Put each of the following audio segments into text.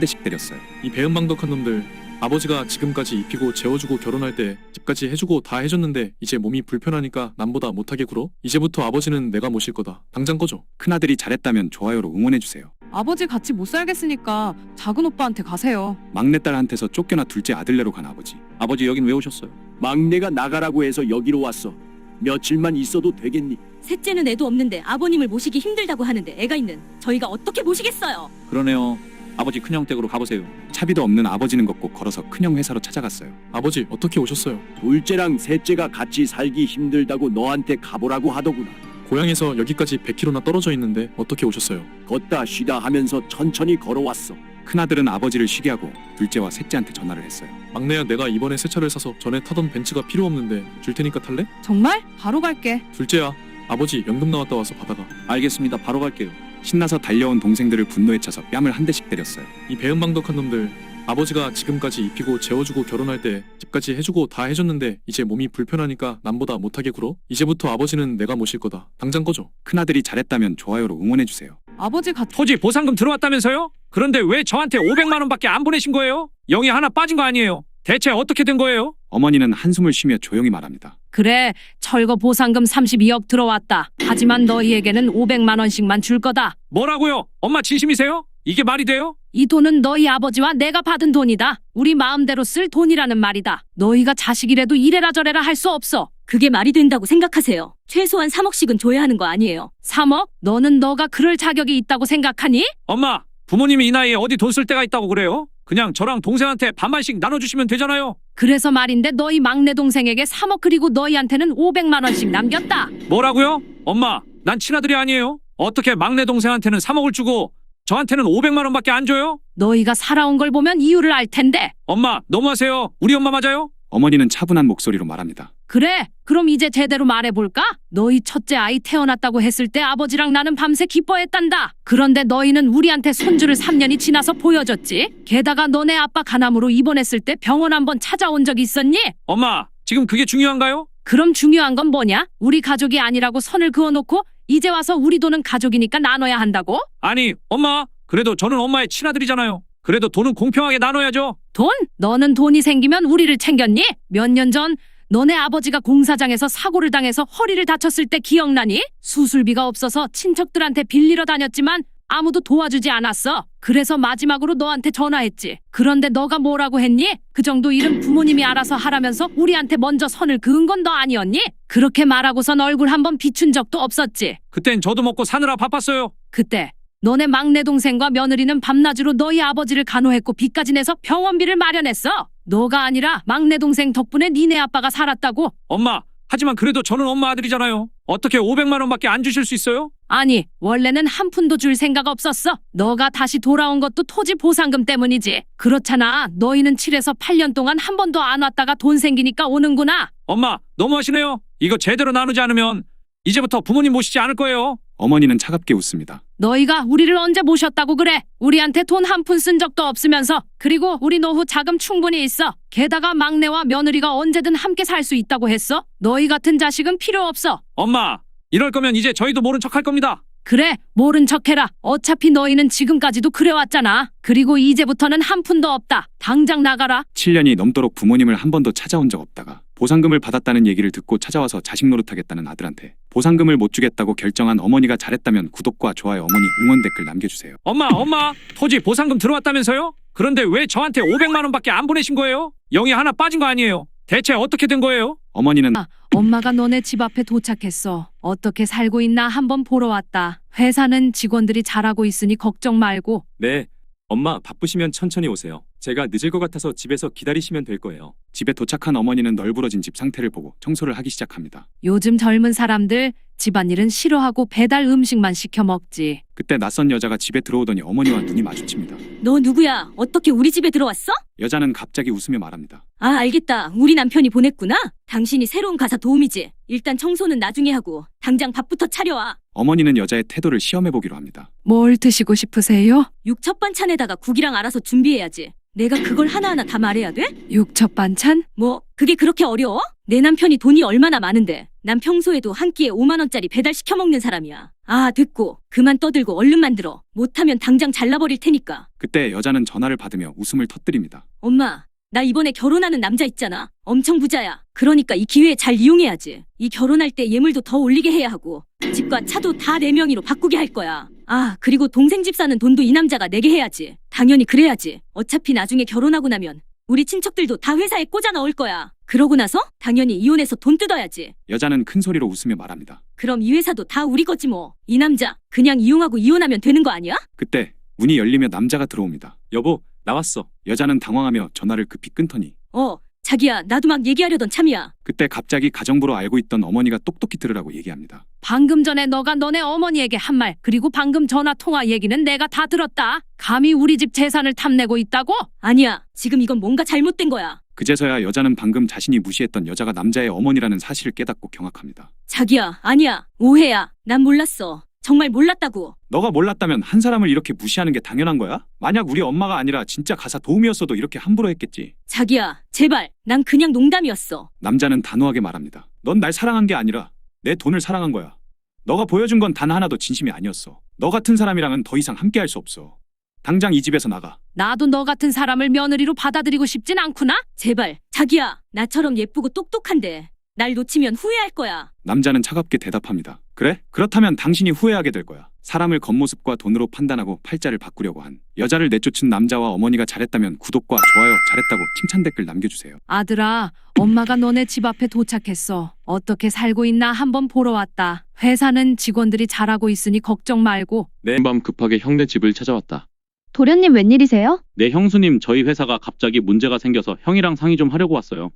대씩 때렸어요. 이 배은망덕한 놈들 아버지가 지금까지 입히고 재워주고 결혼할 때 집까지 해주고 다 해줬는데 이제 몸이 불편하니까 남보다 못하게 굴어? 이제부터 아버지는 내가 모실 거다. 당장 꺼줘. 큰아들이 잘했다면 좋아요로 응원해주세요. 아버지 같이 못 살겠으니까 작은 오빠한테 가세요. 막내딸한테서 쫓겨나 둘째 아들네로 간 아버지. 아버지 여긴 왜 오셨어요? 막내가 나가라고 해서 여기로 왔어. 며칠만 있어도 되겠니? 셋째는 애도 없는데 아버님을 모시기 힘들다고 하는데 애가 있는 저희가 어떻게 모시겠어요? 그러네요. 아버지 큰형 댁으로 가보세요. 차비도 없는 아버지는 걷고 걸어서 큰형 회사로 찾아갔어요. 아버지 어떻게 오셨어요? 둘째랑 셋째가 같이 살기 힘들다고 너한테 가보라고 하더구나. 고향에서 여기까지 100km나 떨어져 있는데 어떻게 오셨어요? 걷다 쉬다 하면서 천천히 걸어왔어. 큰아들은 아버지를 쉬게 하고 둘째와 셋째한테 전화를 했어요. 막내야 내가 이번에 새 차를 사서 전에 타던 벤츠가 필요 없는데 줄 테니까 탈래? 정말? 바로 갈게. 둘째야 아버지 연금 나왔다 와서 받아가. 알겠습니다. 바로 갈게요. 신나서 달려온 동생들을 분노에 차서 뺨을 한 대씩 때렸어요. 이 배은망덕한 놈들 아버지가 지금까지 입히고 재워주고 결혼할 때 집까지 해주고 다 해줬는데 이제 몸이 불편하니까 남보다 못하게 굴어? 이제부터 아버지는 내가 모실 거다. 당장 꺼줘. 큰아들이 잘했다면 좋아요로 응원해주세요. 아버지 같이 토지 보상금 들어왔다면서요? 그런데 왜 저한테 500만 원밖에 안 보내신 거예요? 영이 하나 빠진 거 아니에요? 대체 어떻게 된 거예요? 어머니는 한숨을 쉬며 조용히 말합니다. 그래, 철거 보상금 32억 들어왔다. 하지만 너희에게는 500만 원씩만 줄 거다. 뭐라고요? 엄마 진심이세요? 이게 말이 돼요? 이 돈은 너희 아버지와 내가 받은 돈이다. 우리 마음대로 쓸 돈이라는 말이다. 너희가 자식이라도 이래라 저래라 할 수 없어. 그게 말이 된다고 생각하세요? 최소한 3억씩은 줘야 하는 거 아니에요? 3억? 너는 너가 그럴 자격이 있다고 생각하니? 엄마, 부모님이 이 나이에 어디 돈 쓸 데가 있다고 그래요? 그냥 저랑 동생한테 반반씩 나눠주시면 되잖아요. 그래서 말인데 너희 막내 동생에게 3억 그리고 너희한테는 500만 원씩 남겼다. 뭐라고요? 엄마, 난 친아들이 아니에요. 어떻게 막내 동생한테는 3억을 주고 저한테는 500만 원밖에 안 줘요? 너희가 살아온 걸 보면 이유를 알 텐데. 엄마, 너무하세요. 우리 엄마 맞아요? 어머니는 차분한 목소리로 말합니다. 그래, 그럼 이제 제대로 말해볼까? 너희 첫째 아이 태어났다고 했을 때 아버지랑 나는 밤새 기뻐했단다. 그런데 너희는 우리한테 손주를 3년이 지나서 보여줬지. 게다가 너네 아빠 간암으로 입원했을 때 병원 한번 찾아온 적 있었니? 엄마, 지금 그게 중요한가요? 그럼 중요한 건 뭐냐? 우리 가족이 아니라고 선을 그어놓고 이제 와서 우리 돈은 가족이니까 나눠야 한다고? 아니, 엄마, 그래도 저는 엄마의 친아들이잖아요. 그래도 돈은 공평하게 나눠야죠. 돈? 너는 돈이 생기면 우리를 챙겼니? 몇 년 전 너네 아버지가 공사장에서 사고를 당해서 허리를 다쳤을 때 기억나니? 수술비가 없어서 친척들한테 빌리러 다녔지만 아무도 도와주지 않았어. 그래서 마지막으로 너한테 전화했지. 그런데 너가 뭐라고 했니? 그 정도 일은 부모님이 알아서 하라면서 우리한테 먼저 선을 그은 건 너 아니었니? 그렇게 말하고선 얼굴 한번 비춘 적도 없었지. 그땐 저도 먹고 사느라 바빴어요. 그때 너네 막내 동생과 며느리는 밤낮으로 너희 아버지를 간호했고 빚까지 내서 병원비를 마련했어. 너가 아니라 막내 동생 덕분에 니네 아빠가 살았다고. 엄마, 하지만 그래도 저는 엄마 아들이잖아요. 어떻게 500만 원밖에 안 주실 수 있어요? 아니, 원래는 한 푼도 줄 생각 없었어. 너가 다시 돌아온 것도 토지 보상금 때문이지. 그렇잖아. 너희는 7에서 8년 동안 한 번도 안 왔다가 돈 생기니까 오는구나. 엄마, 너무하시네요. 이거 제대로 나누지 않으면 이제부터 부모님 모시지 않을 거예요. 어머니는 차갑게 웃습니다. 너희가 우리를 언제 모셨다고 그래? 우리한테 돈 한 푼 쓴 적도 없으면서. 그리고 우리 노후 자금 충분히 있어. 게다가 막내와 며느리가 언제든 함께 살 수 있다고 했어. 너희 같은 자식은 필요 없어. 엄마, 이럴 거면 이제 저희도 모른 척 할 겁니다. 그래, 모른 척해라. 어차피 너희는 지금까지도 그래왔잖아. 그리고 이제부터는 한 푼도 없다. 당장 나가라. 7년이 넘도록 부모님을 한 번도 찾아온 적 없다가 보상금을 받았다는 얘기를 듣고 찾아와서 자식 노릇하겠다는 아들한테 보상금을 못 주겠다고 결정한 어머니가 잘했다면 구독과 좋아요 어머니 응원 댓글 남겨주세요. 엄마, 엄마, 토지 보상금 들어왔다면서요? 그런데 왜 저한테 500만 원밖에 안 보내신 거예요? 영이 하나 빠진 거 아니에요? 대체 어떻게 된 거예요? 어머니는 아, 엄마가 너네 집 앞에 도착했어. 어떻게 살고 있나 한번 보러 왔다. 회사는 직원들이 잘하고 있으니 걱정 말고. 네. 엄마 바쁘시면 천천히 오세요. 제가 늦을 것 같아서 집에서 기다리시면 될 거예요. 집에 도착한 어머니는 널브러진 집 상태를 보고 청소를 하기 시작합니다. 요즘 젊은 사람들 집안일은 싫어하고 배달 음식만 시켜 먹지. 그때 낯선 여자가 집에 들어오더니 어머니와 눈이 마주칩니다. 너 누구야? 어떻게 우리 집에 들어왔어? 여자는 갑자기 웃으며 말합니다. 아, 알겠다. 우리 남편이 보냈구나. 당신이 새로운 가사 도우미지. 일단 청소는 나중에 하고 당장 밥부터 차려와. 어머니는 여자의 태도를 시험해보기로 합니다. 뭘 드시고 싶으세요? 육첩 반찬에다가 국이랑 알아서 준비해야지. 내가 그걸 하나하나 다 말해야 돼? 육첩 반찬? 뭐 그게 그렇게 어려워? 내 남편이 돈이 얼마나 많은데 난 평소에도 한 끼에 5만 원짜리 배달 시켜 먹는 사람이야. 아, 됐고. 그만 떠들고 얼른 만들어. 못하면 당장 잘라버릴 테니까. 그때 여자는 전화를 받으며 웃음을 터뜨립니다. 엄마, 나 이번에 결혼하는 남자 있잖아. 엄청 부자야. 그러니까 이 기회에 잘 이용해야지. 이 결혼할 때 예물도 더 올리게 해야 하고, 집과 차도 다 내 명의로 바꾸게 할 거야. 아, 그리고 동생 집 사는 돈도 이 남자가 내게 해야지. 당연히 그래야지. 어차피 나중에 결혼하고 나면 우리 친척들도 다 회사에 꽂아 넣을 거야. 그러고 나서 당연히 이혼해서 돈 뜯어야지. 여자는 큰 소리로 웃으며 말합니다. 그럼 이 회사도 다 우리 거지 뭐. 이 남자 그냥 이용하고 이혼하면 되는 거 아니야? 그때 문이 열리며 남자가 들어옵니다. 여보, 나왔어. 여자는 당황하며 전화를 급히 끊더니 어, 자기야, 나도 막 얘기하려던 참이야. 그때 갑자기 가정부로 알고 있던 어머니가 똑똑히 들으라고 얘기합니다. 방금 전에 너가 너네 어머니에게 한 말, 그리고 방금 전화 통화 얘기는 내가 다 들었다. 감히 우리 집 재산을 탐내고 있다고? 아니야, 지금 이건 뭔가 잘못된 거야. 그제서야 여자는 방금 자신이 무시했던 여자가 남자의 어머니라는 사실을 깨닫고 경악합니다. 자기야, 아니야, 오해야. 난 몰랐어. 정말 몰랐다고. 너가 몰랐다면 한 사람을 이렇게 무시하는 게 당연한 거야? 만약 우리 엄마가 아니라 진짜 가사 도움이었어도 이렇게 함부로 했겠지. 자기야, 제발. 난 그냥 농담이었어. 남자는 단호하게 말합니다. 넌 날 사랑한 게 아니라 내 돈을 사랑한 거야. 너가 보여준 건 단 하나도 진심이 아니었어. 너 같은 사람이랑은 더 이상 함께 할 수 없어. 당장 이 집에서 나가. 나도 너 같은 사람을 며느리로 받아들이고 싶진 않구나? 제발. 자기야, 나처럼 예쁘고 똑똑한데. 날 놓치면 후회할 거야. 남자는 차갑게 대답합니다. 그래? 그렇다면 당신이 후회하게 될 거야. 사람을 겉모습과 돈으로 판단하고 팔자를 바꾸려고 한 여자를 내쫓은 남자와 어머니가 잘했다면 구독과 좋아요 잘했다고 칭찬 댓글 남겨주세요. 아들아, 엄마가 너네 집 앞에 도착했어. 어떻게 살고 있나 한번 보러 왔다. 회사는 직원들이 잘하고 있으니 걱정 말고. 밤 급하게 형네 집을 찾아왔다. 도련님 웬일이세요? 네 형수님 저희 회사가 갑자기 문제가 생겨서 형이랑 상의 좀 하려고 왔어요.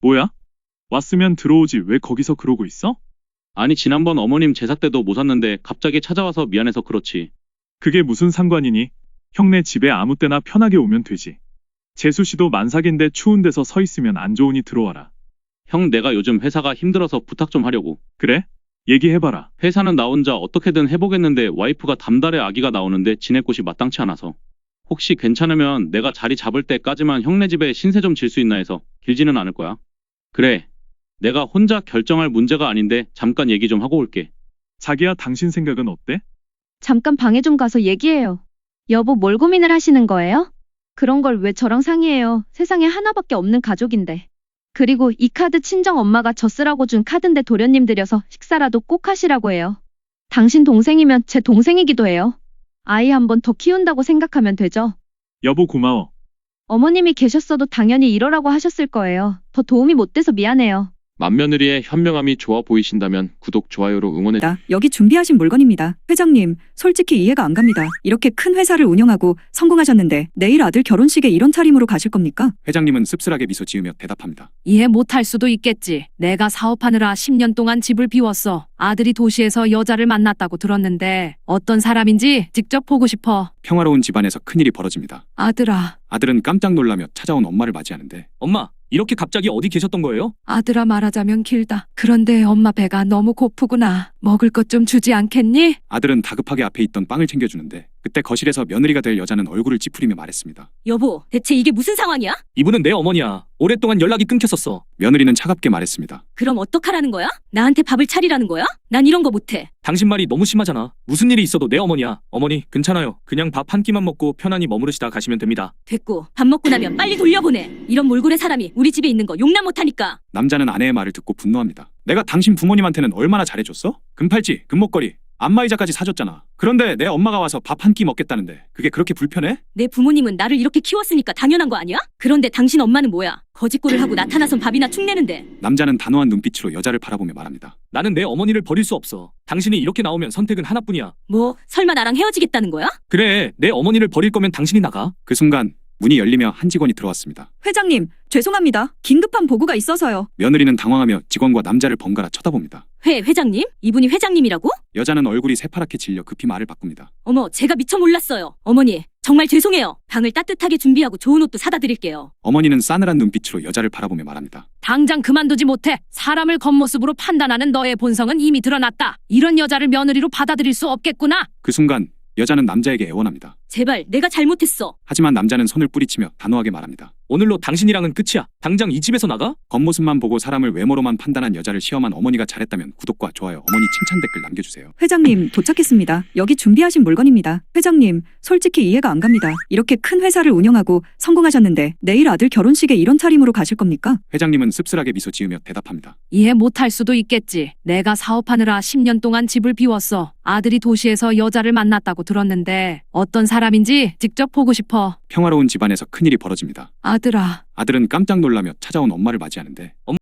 뭐야? 왔으면 들어오지 왜 거기서 그러고 있어? 아니 지난번 어머님 제사 때도 못 왔는데 갑자기 찾아와서 미안해서 그렇지. 그게 무슨 상관이니? 형네 집에 아무 때나 편하게 오면 되지. 재수 씨도 만삭인데 추운 데서 서 있으면 안 좋으니 들어와라. 형 내가 요즘 회사가 힘들어서 부탁 좀 하려고. 그래? 얘기해봐라. 회사는 나 혼자 어떻게든 해보겠는데 와이프가 담달에 아기가 나오는데 지낼 곳이 마땅치 않아서. 혹시 괜찮으면 내가 자리 잡을 때까지만 형네 집에 신세 좀 질 수 있나 해서 길지는 않을 거야. 그래. 내가 혼자 결정할 문제가 아닌데 잠깐 얘기 좀 하고 올게. 자기야 당신 생각은 어때? 잠깐 방에 좀 가서 얘기해요. 여보 뭘 고민을 하시는 거예요? 그런 걸 왜 저랑 상의해요? 세상에 하나밖에 없는 가족인데. 그리고 이 카드 친정 엄마가 저 쓰라고 준 카드인데 도련님 들여서 식사라도 꼭 하시라고 해요. 당신 동생이면 제 동생이기도 해요. 아이 한 번 더 키운다고 생각하면 되죠. 여보 고마워. 어머님이 계셨어도 당연히 이러라고 하셨을 거예요. 더 도움이 못 돼서 미안해요. 맏며느리의 현명함이 좋아 보이신다면 구독, 좋아요로 응원해 여기 준비하신 물건입니다. 회장님, 솔직히 이해가 안 갑니다. 이렇게 큰 회사를 운영하고 성공하셨는데 내일 아들 결혼식에 이런 차림으로 가실 겁니까? 회장님은 씁쓸하게 미소 지으며 대답합니다. 이해 못할 수도 있겠지. 내가 사업하느라 10년 동안 집을 비웠어. 아들이 도시에서 여자를 만났다고 들었는데 어떤 사람인지 직접 보고 싶어. 평화로운 집안에서 큰일이 벌어집니다. 아들아, 아들은 깜짝 놀라며 찾아온 엄마를 맞이하는데 엄마, 이렇게 갑자기 어디 계셨던 거예요? 아들아 말하자면 길다. 그런데 엄마 배가 너무 고프구나. 먹을 것 좀 주지 않겠니? 아들은 다급하게 앞에 있던 빵을 챙겨주는데 그때 거실에서 며느리가 될 여자는 얼굴을 찌푸리며 말했습니다. 여보, 대체 이게 무슨 상황이야? 이분은 내 어머니야. 오랫동안 연락이 끊겼었어. 며느리는 차갑게 말했습니다. 그럼 어떡하라는 거야? 나한테 밥을 차리라는 거야? 난 이런 거 못해. 당신 말이 너무 심하잖아. 무슨 일이 있어도 내 어머니야. 어머니, 괜찮아요. 그냥 밥 한 끼만 먹고 편안히 머무르시다 가시면 됩니다. 됐고, 밥 먹고 나면 빨리 돌려보내. 이런 몰골의 사람이 우리 집에 있는 거 용납 못하니까. 남자는 아내의 말을 듣고 분노합니다. 내가 당신 부모님한테는 얼마나 잘해줬어? 금팔찌, 금목걸이, 안마의자까지 사줬잖아. 그런데 내 엄마가 와서 밥 한 끼 먹겠다는데 그게 그렇게 불편해? 내 부모님은 나를 이렇게 키웠으니까 당연한 거 아니야? 그런데 당신 엄마는 뭐야? 거짓골을 하고 나타나선 밥이나 축내는데. 남자는 단호한 눈빛으로 여자를 바라보며 말합니다. 나는 내 어머니를 버릴 수 없어. 당신이 이렇게 나오면 선택은 하나뿐이야. 뭐, 설마 나랑 헤어지겠다는 거야? 그래, 내 어머니를 버릴 거면 당신이 나가. 그 순간 문이 열리며 한 직원이 들어왔습니다. 회장님, 죄송합니다. 긴급한 보고가 있어서요. 며느리는 당황하며 직원과 남자를 번갈아 쳐다봅니다. 회, 회장님? 이분이 회장님이라고? 여자는 얼굴이 새파랗게 질려 급히 말을 바꿉니다. 어머, 제가 미처 몰랐어요. 어머니, 정말 죄송해요. 방을 따뜻하게 준비하고 좋은 옷도 사다 드릴게요. 어머니는 싸늘한 눈빛으로 여자를 바라보며 말합니다. 당장 그만두지 못해. 사람을 겉모습으로 판단하는 너의 본성은 이미 드러났다. 이런 여자를 며느리로 받아들일 수 없겠구나. 그 순간 여자는 남자에게 애원합니다. 제발, 내가 잘못했어. 하지만 남자는 손을 뿌리치며 단호하게 말합니다. 오늘로 당신이랑은 끝이야. 당장 이 집에서 나가? 겉모습만 보고 사람을 외모로만 판단한 여자를 시험한 어머니가 잘했다면 구독과 좋아요, 어머니 칭찬 댓글 남겨주세요. 회장님, 도착했습니다. 여기 준비하신 물건입니다. 회장님, 솔직히 이해가 안 갑니다. 이렇게 큰 회사를 운영하고 성공하셨는데 내일 아들 결혼식에 이런 차림으로 가실 겁니까? 회장님은 씁쓸하게 미소 지으며 대답합니다. 이해 못할 수도 있겠지. 내가 사업하느라 10년 동안 집을 비웠어. 아들이 도시에서 여자를 만났다고 들었는데 어떤 사람인지 직접 보고 싶어. 평화로운 집안에서 큰일이 벌어집니다. 아들아, 아들은 깜짝 놀라며 찾아온 엄마를 맞이하는데